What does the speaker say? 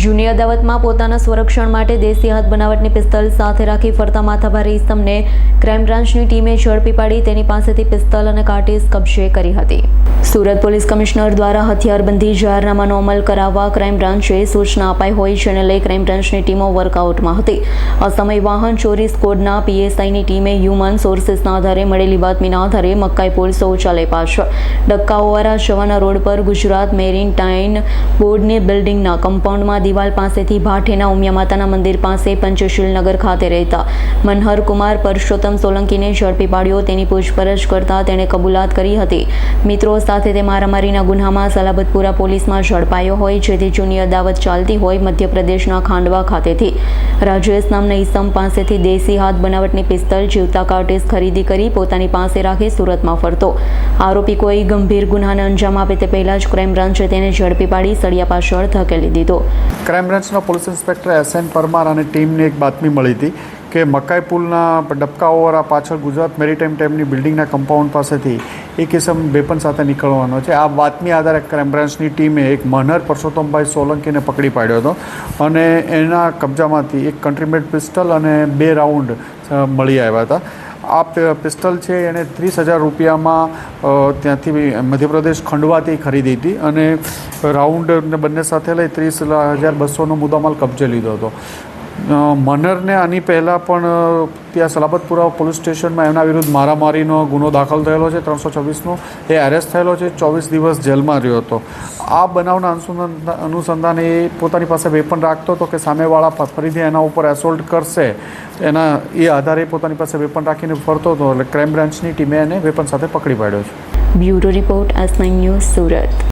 જૂની અદાવતમાં પોતાના સંરક્ષણ માટે દેશી હાથ બનાવટની પિસ્તલ સાથે રાખી ફરતા માથાભારી ઇસમને ક્રાઇમ બ્રાન્ચની ટીમે ઝડપી પાડી તેની પાસેથી પિસ્તલ અને કાર્ટીસ કબજે કરી હતી. સુરત પોલીસ કમિશનર દ્વારા હથિયારબંધી જાહેરનામાનો અમલ કરાવવા ક્રાઇમ બ્રાન્ચે સૂચના અપાઈ હોય જેને લઈ ક્રાઇમ બ્રાન્ચની ટીમો વર્કઆઉટમાં હતી. આ સમયે વાહન ચોરી સ્કોડના પીએસઆઈની ટીમે હ્યુમન સોર્સિસના આધારે મળેલી બાતમીના આધારે મક્કાઈ પોલ શૌચાલય પાછળ ડક્કાઓવાળા જવાના રોડ પર ગુજરાત મેરીન ટાઇન બોર્ડની બિલ્ડિંગના કમ્પાઉન્ડમાં દિવાલ પાસેથી ભાઠેના ઉમિયા માતાના મંદિર પાસે પંચશીલ નગર ખાતે રહેતા મનહર કુમાર પરસોત્તમ સોલંકીને ઝડપી પાડ્યો. તેની પૂછપરછ કરતા તેણે કબૂલાત કરી હતી. મિત્રો સાથે તે મારામારીના ગુનામાં સલાબતપુરા પોલીસમાં ઝડપાયો હોય, જેથી જૂની અદાવત ચાલતી હોય મધ્યપ્રદેશના ખાંડવા ખાતેથી. રાજેશ નામના ઈસમ પાસેથી દેશી હાથ બનાવટની પિસ્તલ જીવતા કાર્ટેજ ખરીદી કરી પોતાની પાસે રાખી સુરતમાં ફરતો. આરોપી કોઈ ગંભીર ગુનાને અંજામ આપે તે પહેલા જ ક્રાઇમ બ્રાન્ચે તેને ઝડપી પાડી સળિયા પાછળ ધકેલી દીધો. ક્રાઇમ બ્રાન્ચના police inspector S N Parmar અને ટીમને એક બાતમી મળી હતી કે મકાઈ પુલના ડબકાઓવાળા પાછળ ગુજરાત મેરીટાઈમ ટાઈમની બિલ્ડિંગના કમ્પાઉન્ડ પાસેથી એક કિસમ બેપન સાથે નીકળવાનો છે. આ બાતમી આધારે ક્રાઇમ બ્રાન્ચની ટીમે એક મનહર પરસોત્તમભાઈ સોલંકીને પકડી પાડ્યો હતો અને એના કબજામાંથી એક કન્ટ્રીમેડ પિસ્ટલ અને બે રાઉન્ડ મળી આવ્યા હતા. આ પિસ્તલ છે એણે ત્રીસ હજાર રૂપિયામાં ત્યાંથી મધ્યપ્રદેશ ખંડવાથી ખરીદી હતી અને રાઉન્ડ બંને સાથે લઈ ત્રીસ હજાર બસોનો મુદ્દામાલ કબજે લીધો હતો. મનરને આની પહેલાં પણ ત્યાં સલાબતપુરા પોલીસ સ્ટેશનમાં એમના વિરુદ્ધ મારામારીનો ગુનો દાખલ થયેલો છે, ત્રણસો છવ્વીસનો. એ એરેસ્ટ થયેલો છે, ચોવીસ દિવસ જેલમાં રહ્યો હતો. આ બનાવના અનુસંધાન એ પોતાની પાસે વેપન રાખતો હતો કે સામેવાળા ફરીથી એના ઉપર એસોલ્ટ કરશે. એના, એ આધારે પોતાની પાસે વેપન રાખીને ફરતો હતો. એટલે ક્રાઇમ બ્રાન્ચની ટીમે એને વેપન સાથે પકડી પાડ્યો છે. Bureau report nine news Surat.